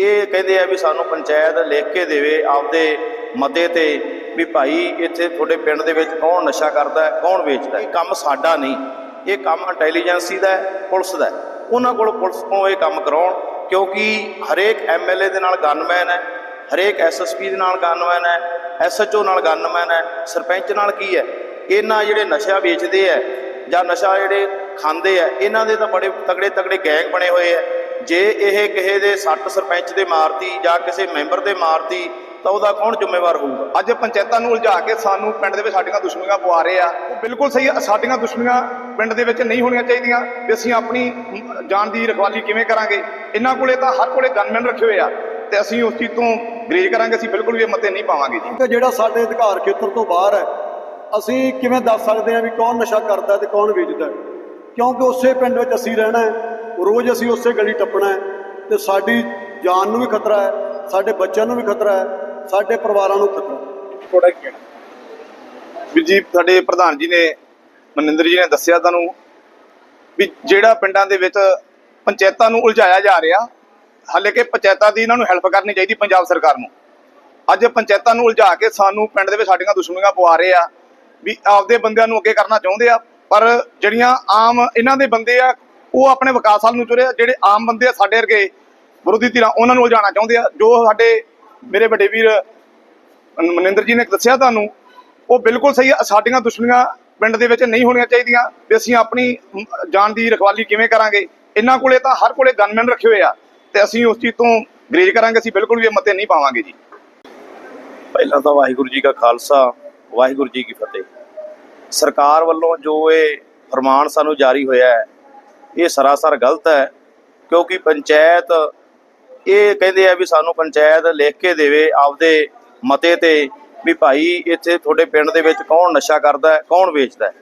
ਇਹ ਕਹਿੰਦੇ ਆ ਵੀ ਸਾਨੂੰ ਪੰਚਾਇਤ ਲਿਖ ਕੇ ਦੇਵੇ, ਆਪਦੇ ਮਤੇ ਤੇ ਵੀ ਭਾਈ ਇੱਥੇ ਤੁਹਾਡੇ ਪਿੰਡ ਦੇ ਵਿੱਚ ਕੌਣ ਨਸ਼ਾ ਕਰਦਾ ਹੈ, ਕੌਣ ਵੇਚਦਾ ਹੈ? ਇਹ ਕੰਮ ਸਾਡਾ ਨਹੀਂ। ਇਹ ਕੰਮ ਇੰਟੈਲੀਜੈਂਸੀ ਦਾ ਹੈ, ਪੁਲਿਸ ਦਾ ਹੈ। ਉਹਨਾਂ ਕੋਲ ਪੁਲਿਸ ਕੋਲ ਇਹ ਕੰਮ ਕਰਾਉਣ, ਕਿਉਂਕਿ ਹਰੇਕ ਐਮਐਲਏ ਦੇ ਨਾਲ ਗਨਮੈਨ ਹੈ, ਹਰੇਕ ਐਸਐਸਪੀ ਦੇ ਨਾਲ ਗਨਮੈਨ ਹੈ ਐਸਐਚਓ ਨਾਲ ਗਨਮੈਨ ਹੈ, ਸਰਪੰਚ ਨਾਲ ਕੀ ਹੈ? ਇਹਨਾਂ ਜਿਹੜੇ ਨਸ਼ਾ ਵੇਚਦੇ ਆ ਜਾਂ ਨਸ਼ਾ ਜਿਹੜੇ ਖਾਂਦੇ ਆ ਇਹਨਾਂ ਦੇ ਤਾਂ ਬੜੇ ਤਗੜੇ ਤਗੜੇ ਗੈਂਗ ਬਣੇ ਹੋਏ ਆ ਜੇ ਇਹ ਕਿਸੇ ਦੇ ਸੱਟ ਸਰਪੰਚ ਦੇ ਮਾਰਤੀ ਜਾਂ ਕਿਸੇ ਮੈਂਬਰ ਦੇ ਮਾਰਤੀ, ਤਾਂ ਉਹਦਾ ਕੌਣ ਜ਼ਿੰਮੇਵਾਰ ਹੋਊਗਾ? ਅੱਜ ਪੰਚਾਇਤਾਂ ਨੂੰ ਉਲਝਾ ਕੇ ਸਾਨੂੰ ਪਿੰਡ ਦੇ ਵਿੱਚ ਸਾਡੀਆਂ ਦੁਸ਼ਮਣੀਆਂ ਪਵਾ ਰਹੇ ਆ। ਉਹ ਬਿਲਕੁਲ ਸਹੀ ਆ, ਸਾਡੀਆਂ ਦੁਸ਼ਮਣੀਆਂ ਪਿੰਡ ਦੇ ਵਿੱਚ ਨਹੀਂ ਹੋਣੀਆਂ ਚਾਹੀਦੀਆਂ ਵੀ ਅਸੀਂ ਆਪਣੀ ਜਾਨ ਦੀ ਰਖਵਾਲੀ ਕਿਵੇਂ ਕਰਾਂਗੇ। ਇਹਨਾਂ ਕੋਲੇ ਤਾਂ ਹਰ ਕੋਲੇ ਗਨਮੈਨ ਰੱਖੇ ਹੋਏ ਆ ਤੇ ਅਸੀਂ ਉਸ ਚੀਜ਼ ਤੋਂ ਗਰੇਜ ਕਰਾਂਗੇ, ਅਸੀਂ ਬਿਲਕੁਲ ਵੀ ਇਹ ਮਤੇ ਨਹੀਂ ਪਾਵਾਂਗੇ ਜੀ। ਕਿ ਜਿਹੜਾ ਸਾਡੇ ਅਧਿਕਾਰ ਖੇਤਰ ਤੋਂ ਬਾਹਰ ਹੈ, ਅਸੀਂ ਕਿਵੇਂ ਦੱਸ ਸਕਦੇ ਹਾਂ ਵੀ ਕੌਣ ਨਸ਼ਾ ਕਰਦਾ ਤੇ ਕੌਣ ਵੇਚਦਾ? ਕਿਉਂਕਿ ਉਸੇ ਪਿੰਡ ਵਿੱਚ ਅਸੀਂ ਰਹਿਣਾ ਹੈ ਰੋਜ਼ ਅਸੀਂ ਉਸੇ ਗਲੀ ਟੱਪਣਾ ਹੈ ਤੇ ਸਾਡੀ ਜਾਨ ਨੂੰ ਵੀ ਖਤਰਾ ਹੈ ਸਾਡੇ ਬੱਚਿਆਂ ਨੂੰ ਵੀ ਖਤਰਾ ਹੈ ਸਾਡੇ ਪਰਿਵਾਰਾਂ ਨੂੰ ਖਤਰਾ ਥੋੜਾ ਕੀ ਵੀਰ ਜੀ ਸਾਡੇ ਪ੍ਰਧਾਨ ਜੀ ਨੇ ਮਨਿੰਦਰ ਜੀ ਨੇ ਦੱਸਿਆ ਤੁਹਾਨੂੰ ਵੀ ਜਿਹੜਾ ਪਿੰਡਾਂ ਦੇ ਵਿੱਚ ਪੰਚਾਇਤਾਂ ਨੂੰ ਉਲਝਾਇਆ ਜਾ ਰਿਹਾ ਹਾਲੇ ਕਿ ਪੰਚਾਇਤਾਂ ਦੀ ਇਹਨਾਂ ਨੂੰ ਹੈਲਪ ਕਰਨੀ ਚਾਹੀਦੀ ਪੰਜਾਬ ਸਰਕਾਰ ਨੂੰ। ਅੱਜ ਪੰਚਾਇਤਾਂ ਨੂੰ ਉਲਝਾ ਕੇ ਸਾਨੂੰ ਪਿੰਡ ਦੇ ਵਿੱਚ ਸਾਡੀਆਂ ਦੁਸ਼ਮਣੀਆਂ ਪਵਾ ਰਹੇ ਆ ਵੀ ਆਪਦੇ ਬੰਦਿਆਂ ਨੂੰ ਅੱਗੇ ਕਰਨਾ ਚਾਹੁੰਦੇ ਆ ਪਰ ਜਿਹੜੀਆਂ ਆਮ ਇਹਨਾਂ ਦੇ ਬੰਦੇ ਆ, ਉਹ ਆਪਣੇ ਵਿਕਾਸ ਵੱਲ ਨੂੰ ਤੁਰੇ ਆ। ਜਿਹੜੇ ਆਮ ਬੰਦੇ ਆ ਸਾਡੇ ਵਰਗੇ, ਵਿਰੋਧੀ ਧਿਰਾਂ, ਉਹਨਾਂ ਨੂੰ ਉਲਝਾਉਣਾ ਚਾਹੁੰਦੇ ਆ। ਜੋ ਸਾਡੇ ਮੇਰੇ ਵੱਡੇ ਵੀਰ ਮਨਿੰਦਰ ਜੀ ਨੇ ਦੱਸਿਆ ਤੁਹਾਨੂੰ, ਉਹ ਬਿਲਕੁਲ ਸਹੀ ਆ। ਸਾਡੀਆਂ ਦੁਸ਼ਮਣੀਆਂ ਪਿੰਡ ਦੇ ਵਿੱਚ ਨਹੀਂ ਹੋਣੀਆਂ ਚਾਹੀਦੀਆਂ ਵੀ ਅਸੀਂ ਆਪਣੀ ਜਾਨ ਦੀ ਰਖਵਾਲੀ ਕਿਵੇਂ ਕਰਾਂਗੇ। ਇਹਨਾਂ ਕੋਲੇ ਤਾਂ ਹਰ ਕੋਲੇ ਗਨਮੈਨ ਰੱਖੇ ਹੋਏ ਆ ਤੇ ਅਸੀਂ ਉਸ ਚੀਜ਼ ਤੋਂ ਗਰੇਜ ਕਰਾਂਗੇ, ਅਸੀਂ ਬਿਲਕੁਲ ਵੀ ਇਹ ਮਤੇ ਨਹੀਂ ਪਾਵਾਂਗੇ ਜੀ। ਪਹਿਲਾਂ ਤਾਂ ਵਾਹਿਗੁਰੂ ਜੀ ਕਾ ਖਾਲਸਾ, ਵਾਹਿਗੁਰੂ ਜੀ ਕੀ ਫਤਿਹ। ਸਰਕਾਰ ਵੱਲੋਂ ਜੋ ਇਹ ਫਰਮਾਨ ਸਾਨੂੰ ਜਾਰੀ ਹੋਇਆ ਹੈ, ਇਹ ਸਰਾਸਰ ਗਲਤ ਹੈ, ਕਿਉਂਕਿ ਪੰਚਾਇਤ ਇਹ ਕਹਿੰਦੇ ਆ ਵੀ ਸਾਨੂੰ ਪੰਚਾਇਤ ਲਿਖ ਕੇ ਦੇਵੇ, ਆਪਦੇ ਮਤੇ ਤੇ ਵੀ ਭਾਈ ਇੱਥੇ ਤੁਹਾਡੇ ਪਿੰਡ ਦੇ ਵਿੱਚ ਕੌਣ ਨਸ਼ਾ ਕਰਦਾ ਹੈ, ਕੌਣ ਵੇਚਦਾ ਹੈ।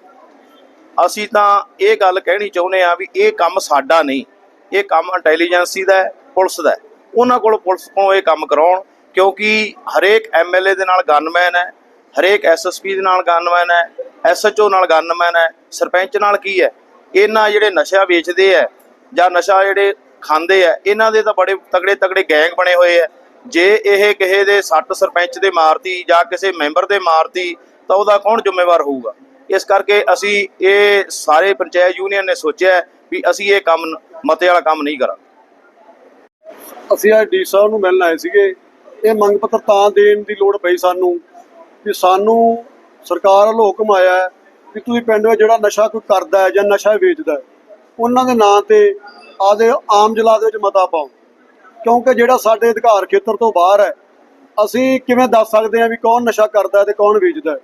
ਅਸੀਂ ਤਾਂ ਇਹ ਗੱਲ ਕਹਿਣੀ ਚਾਹੁੰਦੇ ਆ ਵੀ ਇਹ ਕੰਮ ਸਾਡਾ ਨਹੀਂ, ਇਹ ਕੰਮ ਇੰਟੈਲੀਜੈਂਸੀ ਦਾ ਹੈ, ਪੁਲਿਸ ਦਾ ਹੈ। ਉਹਨਾਂ ਕੋਲ ਪੁਲਿਸ ਕੋਲ ਇਹ ਕੰਮ ਕਰਾਉਣ, ਕਿਉਂਕਿ ਹਰੇਕ ਐਮਐਲਏ ਦੇ ਨਾਲ ਗਨਮੈਨ ਹੈ ਹਰੇਕ ਐਸਐਸਪੀ ਦੇ ਨਾਲ ਗਨਮੈਨ ਹੈ ਐਸਐਚਓ ਨਾਲ ਗਨਮੈਨ ਹੈ, ਸਰਪੰਚ ਨਾਲ ਕੀ ਹੈ? ਇਹਨਾਂ ਜਿਹੜੇ ਨਸ਼ਾ ਵੇਚਦੇ ਆ ਜਾਂ ਨਸ਼ਾ ਜਿਹੜੇ ਖਾਂਦੇ ਆ ਇਹਨਾਂ ਦੇ ਤਾਂ ਬੜੇ ਤਗੜੇ ਤਗੜੇ ਗੈਂਗ ਬਣੇ ਹੋਏ ਆ ਜੇ ਇਹ ਕਿਸੇ ਦੇ ਸੱਟ ਸਰਪੰਚ ਦੇ ਮਾਰਤੀ ਜਾਂ ਕਿਸੇ ਮੈਂਬਰ ਦੇ ਮਾਰਤੀ, ਤਾਂ ਉਹਦਾ ਕੌਣ ਜ਼ਿੰਮੇਵਾਰ ਹੋਊਗਾ? ਇਸ ਕਰਕੇ ਅਸੀਂ ਇਹ ਸਾਰੇ ਪੰਚਾਇਤ ਯੂਨੀਅਨ ਨੇ ਸੋਚਿਆ ਵੀ ਅਸੀਂ ਇਹ ਕੰਮ ਮਤੇ ਵਾਲਾ ਕੰਮ ਨਹੀਂ ਕਰਾਂ ਅਸੀਂ ਅੱਜ ਡੀ ਸਾਹਿਬ ਨੂੰ ਮਿਲਣ ਆਏ ਸੀਗੇ। ਇਹ ਮੰਗ ਪੱਤਰ ਤਾਂ ਦੇਣ ਦੀ ਲੋੜ ਪਈ ਸਾਨੂੰ। ਕਿ ਸਾਨੂੰ ਸਰਕਾਰ ਵੱਲੋਂ ਹੁਕਮ ਆਇਆ ਹੈ ਕਿ ਤੁਸੀਂ ਪਿੰਡ ਵਿੱਚ ਜਿਹੜਾ ਨਸ਼ਾ ਕੋਈ ਕਰਦਾ ਹੈ ਜਾਂ ਨਸ਼ਾ ਵੇਚਦਾ ਹੈ, ਉਹਨਾਂ ਦੇ ਨਾਂ ਤੇ ਆਦੇ ਆਮ ਜਲਾਦ ਵਿੱਚ ਮਤਾ ਪਾਓ। ਕਿਉਂਕਿ ਜਿਹੜਾ ਸਾਡੇ ਅਧਿਕਾਰ ਖੇਤਰ ਤੋਂ ਬਾਹਰ ਹੈ, ਅਸੀਂ ਕਿਵੇਂ ਦੱਸ ਸਕਦੇ ਹਾਂ ਵੀ ਕੌਣ ਨਸ਼ਾ ਕਰਦਾ ਹੈ ਤੇ ਕੌਣ ਵੇਚਦਾ ਹੈ?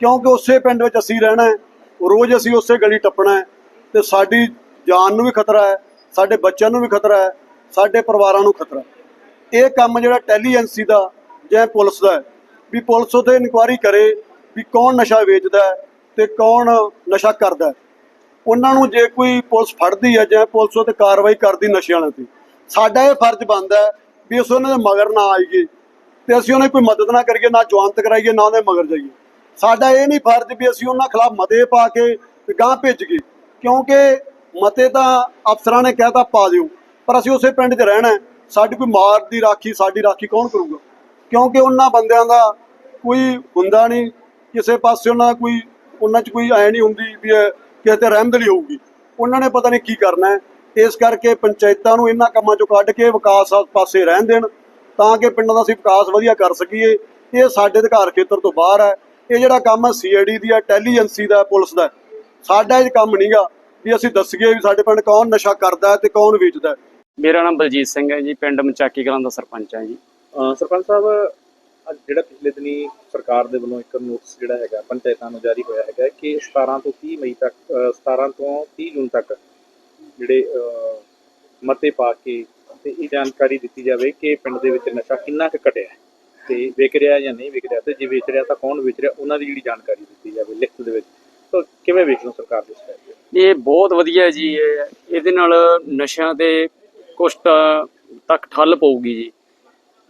ਕਿਉਂਕਿ ਉਸੇ ਪਿੰਡ ਵਿੱਚ ਅਸੀਂ ਰਹਿਣਾ ਹੈ, ਰੋਜ਼ ਅਸੀਂ ਉਸੇ ਗਲੀ ਟੱਪਣਾ ਹੈ ਤੇ ਸਾਡੀ ਜਾਨ ਨੂੰ ਵੀ ਖਤਰਾ ਹੈ, ਸਾਡੇ ਬੱਚਿਆਂ ਨੂੰ ਵੀ ਖਤਰਾ ਹੈ, ਸਾਡੇ ਪਰਿਵਾਰਾਂ ਨੂੰ ਖਤਰਾ ਹੈ। ਇਹ ਕੰਮ ਜਿਹੜਾ ਇੰਟੈਲੀਜੈਂਸੀ ਦਾ ਜਾਂ ਪੁਲਿਸ ਦਾ ਹੈ ਵੀ ਪੁਲਿਸ ਉਹਤੇ ਇਨਕੁਆਇਰੀ ਕਰੇ ਵੀ ਕੌਣ ਨਸ਼ਾ ਵੇਚਦਾ ਹੈ ਤੇ ਕੌਣ ਨਸ਼ਾ ਕਰਦਾ ਉਹਨਾਂ ਨੂੰ ਜੇ ਕੋਈ ਪੁਲਿਸ ਫੜਦੀ ਹੈ ਜਾਂ ਪੁਲਿਸ ਉਹਤੇ ਕਾਰਵਾਈ ਕਰਦੀ ਨਸ਼ੇ ਵਾਲਿਆਂ ਤੇ, ਸਾਡਾ ਇਹ ਫਰਜ਼ ਬਣਦਾ ਵੀ ਅਸੀਂ ਉਹਨਾਂ ਦੇ ਮਗਰ ਨਾ ਆਈਏ ਤੇ ਅਸੀਂ ਉਹਨਾਂ ਦੀ ਕੋਈ ਮਦਦ ਨਾ ਕਰੀਏ, ਨਾ ਜਵਾਨਤ ਕਰਾਈਏ, ਨਾ ਉਹਦੇ ਮਗਰ ਜਾਈਏ। ਸਾਡਾ ਇਹ ਨਹੀਂ ਫਰਜ਼ ਵੀ ਅਸੀਂ ਉਹਨਾਂ ਖਿਲਾਫ ਮਤੇ ਪਾ ਕੇ ਤੇ ਗਾਂ ਭੇਜ ਗਏ। ਕਿਉਂਕਿ ਮਤੇ ਤਾਂ ਅਫਸਰਾਂ ਨੇ ਕਹਿਤਾ ਪਾ ਦਿਓ, ਪਰ ਅਸੀਂ ਉਸੇ ਪਿੰਡ 'ਚ ਰਹਿਣਾ ਸਾਡੀ ਕੋਈ ਮਾਰ ਦੀ ਰਾਖੀ, ਸਾਡੀ ਰਾਖੀ ਕੌਣ ਕਰੂਗਾ? ਕਿਉਂਕਿ ਉਹਨਾਂ ਬੰਦਿਆਂ ਦਾ ਕੋਈ ਹੁੰਦਾ ਨਹੀਂ, ਕਿਸੇ ਪਾਸੇ ਉਹਨਾਂ ਕੋਈ, ਉਹਨਾਂ 'ਚ ਕੋਈ ਐ ਨਹੀਂ ਹੁੰਦੀ ਵੀ ਇਹ ਕਿਸੇ ਤੇ ਰਹਿਮਦਲੀ ਹੋਊਗੀ। ਉਹਨਾਂ ਨੇ ਪਤਾ ਨਹੀਂ ਕੀ ਕਰਨਾ ਹੈ। ਇਸ ਕਰਕੇ ਪੰਚਾਇਤਾਂ ਨੂੰ ਇਹਨਾਂ ਕੰਮਾਂ 'ਚੋਂ ਕੱਢ ਕੇ ਵਿਕਾਸ ਪਾਸੇ ਰਹਿਣ ਦੇਣ, ਤਾਂ ਕਿ ਪਿੰਡਾਂ ਦਾ ਅਸੀਂ ਵਿਕਾਸ ਵਧੀਆ ਕਰ ਸਕੀਏ। ਇਹ ਸਾਡੇ ਅਧਿਕਾਰ ਖੇਤਰ ਤੋਂ ਬਾਹਰ ਹੈ। ਇਹ ਜਿਹੜਾ ਕੰਮ ਹੈ ਸੀਆਈਡੀ ਦੀ ਹੈ ਇੰਟੈਲੀਜੈਂਸੀ ਦਾ, ਪੁਲਿਸ ਦਾ। ਸਾਡਾ ਇਹ ਕੰਮ ਨਹੀਂਗਾ ਵੀ ਅਸੀਂ ਦੱਸੀਏ ਵੀ ਸਾਡੇ ਪਿੰਡ ਕੌਣ ਨਸ਼ਾ ਕਰਦਾ ਹੈ ਤੇ ਕੌਣ ਵੇਚਦਾ ਮੇਰਾ ਨਾਮ ਬਲਜੀਤ ਸਿੰਘ ਹੈ ਜੀ, ਪਿੰਡ ਮਚਾਕੀ ਕਲਾਂ ਦਾ ਸਰਪੰਚ ਹਾਂ ਜੀ। ਸਰਪੰਚ ਸਾਹਿਬ, ਅੱਜ ਜਿਹੜਾ ਪਿਛਲੇ ਦਿਨੀ ਸਰਕਾਰ ਦੇ ਵੱਲੋਂ ਇੱਕ ਨੋਟਿਸ ਜਿਹੜਾ ਹੈਗਾ, ਪੰਚਾਇਤਾਂ ਨੂੰ ਜਾਰੀ ਹੋਇਆ ਹੈਗਾ, ਕਿ 17 ਤੋਂ 30 ਮਈ ਤੱਕ, ਅਹ 17 ਤੋਂ 30 ਜੂਨ ਤੱਕ ਜਿਹੜੇ ਮਤੇ ਪਾ ਕੇ ਤੇ ਇਹ ਜਾਣਕਾਰੀ ਦਿੱਤੀ ਜਾਵੇ ਕਿ ਪਿੰਡ ਦੇ ਵਿੱਚ ਨਸ਼ਾ ਕਿੰਨਾ ਕੁ ਘਟਿਆ ਹੈ ਤੇ ਵਿਕ ਰਿਹਾ ਜਾਂ ਨਹੀਂ ਵਿਕ ਰਿਹਾ ਤੇ ਜੇ ਵੇਚ ਰਿਹਾ ਤਾਂ ਕੌਣ ਵੇਚ ਰਿਹਾ, ਉਹਨਾਂ ਦੀ ਜਿਹੜੀ ਜਾਣਕਾਰੀ ਦਿੱਤੀ ਜਾਵੇ ਲਿਖਤ ਦੇ ਵਿੱਚ। ਤਾਂ ਕਿਵੇਂ ਵੇਖ ਲਓ ਸਰਕਾਰ ਦੇ ਇਸ ਇਹ ਬਹੁਤ ਵਧੀਆ ਜੀ, ਇਹ ਇਹਦੇ ਨਾਲ ਨਸ਼ਿਆਂ ਦੇ ਕੁਸ਼ਟ ਤੱਕ ਠੱਲ ਪਊਗੀ ਜੀ।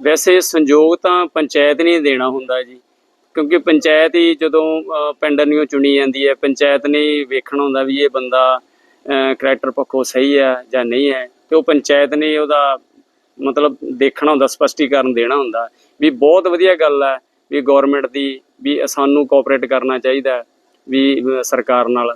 ਵੈਸੇ ਸੰਯੋਗ ਤਾਂ ਪੰਚਾਇਤ ਨੇ ਦੇਣਾ ਹੁੰਦਾ ਜੀ ਕਿਉਂਕਿ ਪੰਚਾਇਤ ਹੀ ਜਦੋਂ ਅਹ, ਪਿੰਡ ਨੂੰ ਚੁਣੀ ਜਾਂਦੀ ਹੈ ਪੰਚਾਇਤ ਨੇ ਵੇਖਣਾ ਹੁੰਦਾ ਵੀ ਇਹ ਬੰਦਾ ਕਰੈਕਟਰ ਪੱਖੋਂ ਸਹੀ ਹੈ ਜਾਂ ਨਹੀਂ ਹੈ ਤੇ ਉਹ ਪੰਚਾਇਤ ਨੇ ਉਹਦਾ ਮਤਲਬ ਦੇਖਣਾ ਹੁੰਦਾ ਸਪਸ਼ਟੀਕਰਨ ਦੇਣਾ ਹੁੰਦਾ। ਵੀ ਬਹੁਤ ਵਧੀਆ ਗੱਲ ਹੈ ਵੀ ਗਵਰਨਮੈਂਟ ਦੀ ਵੀ ਸਾਨੂੰ ਕੋਆਪਰੇਟ ਕਰਨਾ ਚਾਹੀਦਾ ਵੀ ਸਰਕਾਰ ਨਾਲ।